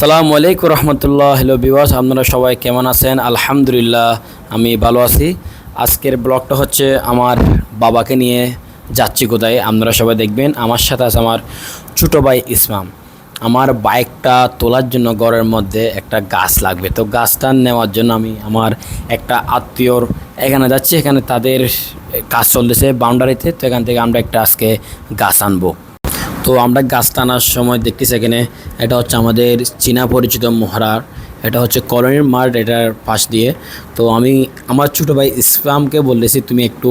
আসসালামু আলাইকুম রহমতুল্লাহ। হ্যালো বিওয়াস আপনারা সবাই কেমন আছেন? আলহামদুলিল্লাহ, আমি ভালো আছি। আজকের ব্লগটা হচ্ছে আমার বাবাকে নিয়ে যাচ্ছি কোথায়? আপনারা সবাই দেখবেন, আমার সাথে আছে আমার ছোটো ভাই ইসমাম। আমার বাইকটা তোলার জন্য ঘরের মধ্যে একটা গাছ লাগবে। তো গাছটা নেওয়ার জন্য আমি আমার একটা আত্মীয়র এখানে যাচ্ছি। এখানে তাদের কাজ চলতেছে বাউন্ডারিতে। তো এখান থেকে আমরা একটা আজকে গাছ আনব। তো আমরা গাছ টানার সময় দেখতেছি এখানে, এটা হচ্ছে আমাদের চীনা পরিচিত মহারার, এটা হচ্ছে কলোনির মার্ট এটার পাশ দিয়ে। তো আমি, আমার ছোটো ভাই ইসলামকে বলতেছি, তুমি একটু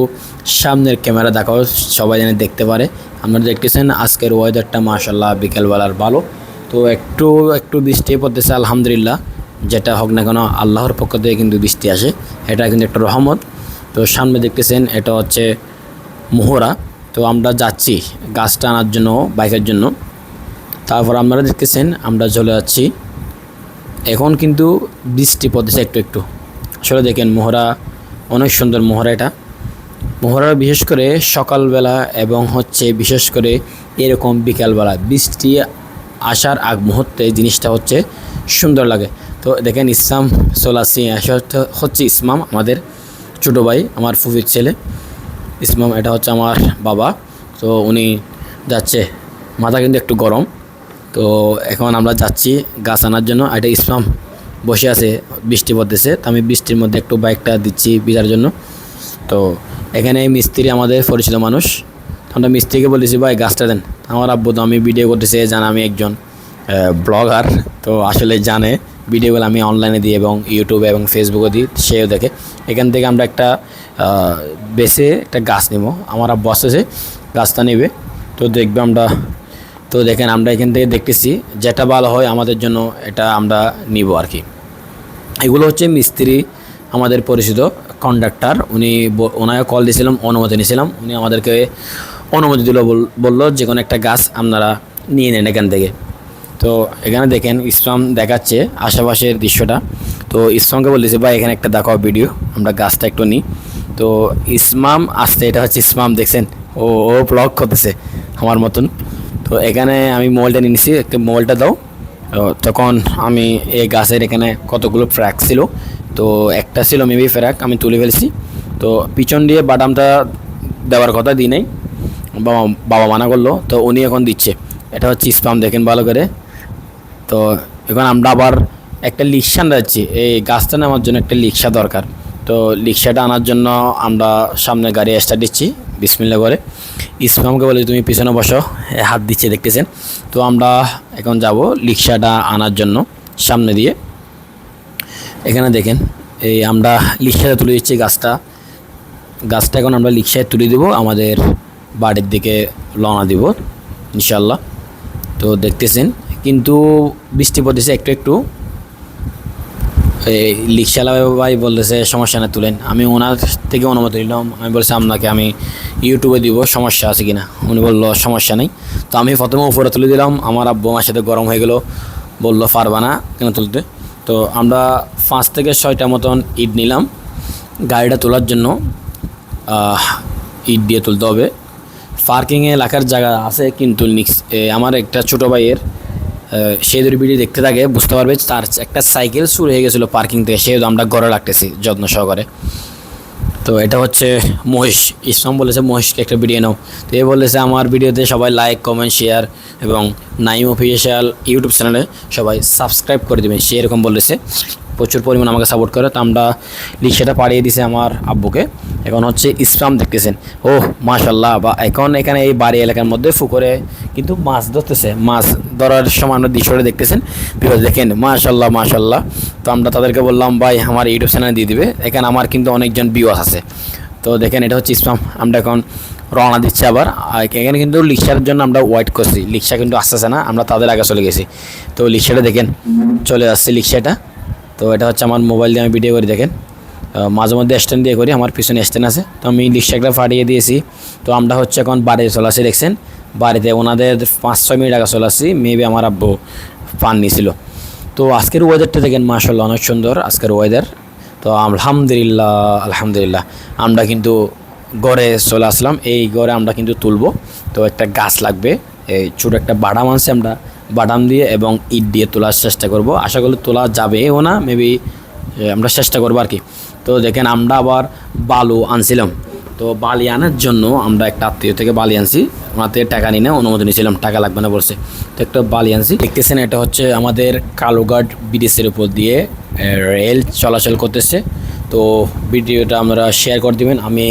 সামনের ক্যামেরা দেখাও, সবাই যেন দেখতে পারে। আপনারা দেখতেছেন আজকের ওয়েদারটা মাশাল্লাহ বিকেলবেলার ভালো। তো একটু একটু বৃষ্টি পড়তেছে, আলহামদুলিল্লাহ। যেটা হোক না কেন, আল্লাহর পক্ষ থেকে কিন্তু বৃষ্টি আসে, এটা কিন্তু একটা রহমত। তো সামনে দেখতেছেন, এটা হচ্ছে মোহরা। তো আমরা যাচ্ছি গাছটা আনার জন্য, বাইকের জন্য। তারপর আপনারা দেখতেছেন, আমরা চলে যাচ্ছি। এখন কিন্তু বৃষ্টি পড়তেছে একটু একটু। আসলে দেখেন, মোহরা অনেক সুন্দর মোহরা এটা। মোহরা বিশেষ করে সকালবেলা এবং হচ্ছে বিশেষ করে এরকম বিকালবেলা বৃষ্টি আসার আগ মুহূর্তে জিনিসটা হচ্ছে সুন্দর লাগে। তো দেখেন, ইসলাম সোলাসি, হচ্ছে ইসমাম, আমাদের ছোটো ভাই, আমার ফুফির ছেলে। ইসমাম, এটা হচ্ছে আমার বাবা। তো উনি যাচ্ছে। মাথা কিন্তু একটু গরম। তো এখন আমরা যাচ্ছি গাছ আনার জন্য। এটা ইসমাম বসে আছে, বৃষ্টি পড়তেছে। তো আমি বৃষ্টির মধ্যে একটু বাইকটা দিচ্ছি বিজার জন্য। তো এখানে মিস্ত্রি আমাদের পরিচিত মানুষ। আমরা মিস্ত্রিকে বলেছি ভাই, গাছটা দেন। আমার আব্বু তো আমি ভিডিও করতেছি, জান আমি একজন। ব্লগার, তো আসলে জানে। ভিডিওগুলো আমি অনলাইনে দিই এবং ইউটিউবে এবং ফেসবুকে দিই, সেও দেখে। এখান থেকে আমরা একটা বেছে একটা গাছ নেব। আমার আসতেছে গাছটা নেবে। তো দেখবে আমরা, তো দেখেন আমরা এখান থেকে দেখতেছি, যেটা ভালো হয় আমাদের জন্য এটা আমরা নিব আর কি। এগুলো হচ্ছে মিস্ত্রি, আমাদের পরিচিত কন্ডাক্টার উনি ওনাকে কল দিয়েছিলাম, অনুমতি নিয়েছিলাম। উনি আমাদেরকে অনুমতি দিল, বল- বলল যে কোনো একটা গাছ আপনারা নিয়ে নেন এখান থেকে। তো এখানে দেখেন ইসলাম দেখাচ্ছে আশেপাশের দৃশ্যটা। তো ইসলামকে বলতেছি, ভাই, এখানে একটা দেখাও ভিডিও আমরা গাছটা একটু নিই তো ইসমাম আসতে এটা হচ্ছে ইসমাম, দেখছেন? ও ও ব্লগ করতেছে আমার মতন। তো এখানে আমি মোবাইলটা নিয়ে নিছি, একটা মোবাইলটা দাও। তখন আমি এই গাছের এখানে কতগুলো ফ্র্যাক ছিল, তো একটা ছিল মেবি ফ্র্যাক আমি তুলে ফেলছি। তো পিছন দিয়ে বাদামটা দেওয়ার কথা দিই নাই, বাবা বাবা মানা করল, তো উনি এখন দিচ্ছে। এটা হচ্ছে স্পাম দেখেন ভালো করে। তো এখন আমরা আবার একটা রিক্সা যাচ্ছি। এই গাছটা নেওয়ার জন্য একটা রিক্সা দরকার। তো রিক্সাটা আনার জন্য আমরা সামনে গাড়ি স্টার্ট দিচ্ছি বিসমিল্লা করে। ইসলামকে বলে তুমি পিছনে বসো হাত দিচ্ছে দেখতেছেন। তো আমরা এখন যাব রিক্সাটা আনার জন্য, সামনে দিয়ে। এখানে দেখেন, এই আমরা রিক্সাতে তুলে দিচ্ছি গাছটা। গাছটা এখন আমরা রিক্সায় তুলে দেবো, আমাদের বাড়ির দিকে রওনা দিব ইনশাল্লাহ তো দেখতেছেন কিন্তু বৃষ্টি পড়তেছে একটু একটু। এই রিক্সালা ভাই বলতেছে, সমস্যা না তুলেন। আমি ওনার থেকে অনুমতি নিলাম। আমি বলছি, আপনাকে আমি ইউটিউবে দিব, সমস্যা আছে কিনা? উনি বলল, সমস্যা নেই। তো আমি প্রথমে উপরে তুলে দিলাম। আমার আব্বু আমার সাথে গরম হয়ে গেলো। বলল, পারবা না কেন তুলতে? তো আমরা পাঁচ থেকে ছয়টা মতন ইট নিলাম গাড়িটা তোলার জন্য। ইট দিয়ে তুলতে হবে। পার্কিংয়ে এলাকার জায়গা আছে, কিন্তু আমার একটা ছোটো ভাইয়ের সে যদি ভিডিও দেখতে থাকে, বুঝতে পারবে তার একটা সাইকেল শুরু হয়ে গেছিল পার্কিং থেকে, সেহেতু আমরা ঘরে রাখতেছি যত্ন সহকারে। তো এটা হচ্ছে মহেশ ইসলাম বলেছে মহিষকে একটা ভিডিও নাও। তো এ বলেছে আমার ভিডিওতে সবাই লাইক কমেন্ট শেয়ার এবং নাইম অফিসিয়াল ইউটিউব চ্যানেলে সবাই সাবস্ক্রাইব করে দেবেন সে এরকম বলেছে। প্রচুর পরিমাণ আমাকে সাপোর্ট করে। তো আমরা রিক্সাটা পাড়িয়ে দিছে আমার আব্বুকে। এখন হচ্ছে ইসলাম দেখতেছেন। ও মাশাল্লাহ বা এখন এখানে এই বাড়ি এলাকার মধ্যে পুকুরে কিন্তু মাছ ধরতেছে। মাছ ধরার সময় আমরা দৃশ্যটা দেখতেছেন। বিকজ দেখেন মাশাল্লাহ মাশাল্লাহ তো আমরা তাদেরকে বললাম, ভাই, আমার ইউটিউব চ্যানেল দিয়ে দিবে। এখানে আমার কিন্তু অনেকজন ভিউয়ার্স আছে। তো দেখেন, এটা হচ্ছে ইসলাম। আমরা এখন রওনা দিচ্ছি আবার। এখানে কিন্তু রিক্সার জন্য আমরা ওয়েট করছি। রিক্সা কিন্তু আসতেছে না, আমরা তাদের আগে চলে গেছি। তো রিক্সাটা দেখেন, চলে আসছে রিক্সাটা। তো এটা হচ্ছে আমার মোবাইল দিয়ে আমি ভিডিও করি, দেখেন। মাঝে মধ্যে স্ট্যান্ড দিয়ে করি, আমার পিছনে স্ট্যান্ড আছে। তো আমি রিক্সাটা ফাটিয়ে দিয়েছি। তো আমরা হচ্ছে এখন বাড়িতে চলে আসি, দেখছেন? বাড়িতে ওনাদের পাঁচ ছয় মিনিট আগে চলে আসছি মেবি আমার আব্বু পান নিয়েছিল তো আজকের ওয়েদারটা দেখেন মাসাল্লাহ অনেক সুন্দর আজকের ওয়েদার তো আলহামদুলিল্লাহ আলহামদুলিল্লাহ, আমরা কিন্তু গড়ে চলে আসলাম। এই গড়ে আমরা কিন্তু তুলবো। তো একটা গাছ লাগবে। এই ছোটো একটা বাদাম আনছি আমরা, বাদাম দিয়ে এবং ইট দিয়ে তোলার চেষ্টা করব। আশা করি তোলা যাবেও না মেবি আমরা চেষ্টা করব আর কি। তো দেখেন আমরা আবার বালু আনছিলাম। তো বালি আনার জন্য আমরা একটা আত্মীয় থেকে বালি আনছি। থেকে টাকা নিয়ে অনুমতি নিয়েছিলাম, টাকা লাগবে না বলছে। তো একটা বালি আনছি। দেখতেছেন এটা হচ্ছে আমাদের কালুঘাট ব্রিজের উপর দিয়ে রেল চলাচল করতেছে। তো ভিডিওটা আমরা শেয়ার করে দিবেন। আমি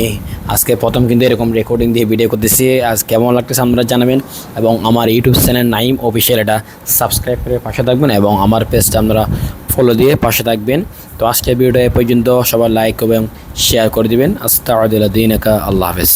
আজকে প্রথম কিন্তু এরকম রেকর্ডিং দিয়ে ভিডিও করতেছি। আজ কেমন লাগতেছে আপনারা জানাবেন। এবং আমার ইউটিউব চ্যানেল নাইম অফিসিয়াল এটা সাবস্ক্রাইব করে পাশে থাকবেন এবং আমার পেজটা আপনারা ফলো দিয়ে পাশে থাকবেন। তো আজকের ভিডিওটা এ পর্যন্ত সবাই লাইক এবং শেয়ার করে দিবেন। আস্তাউদ্দিন আল্লাহ হাফেজ।